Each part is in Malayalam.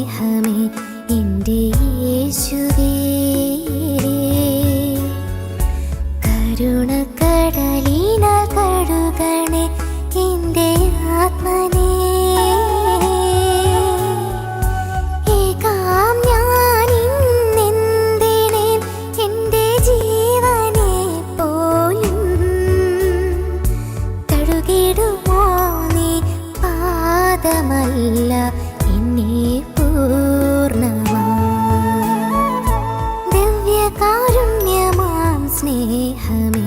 സ്നേഹമേ എന്റെ സ്നേഹമേ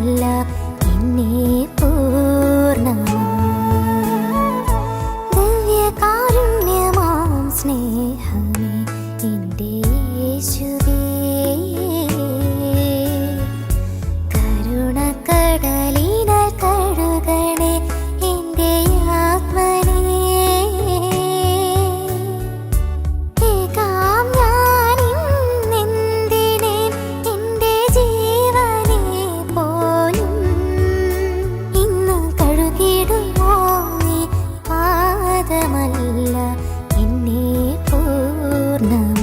love. canım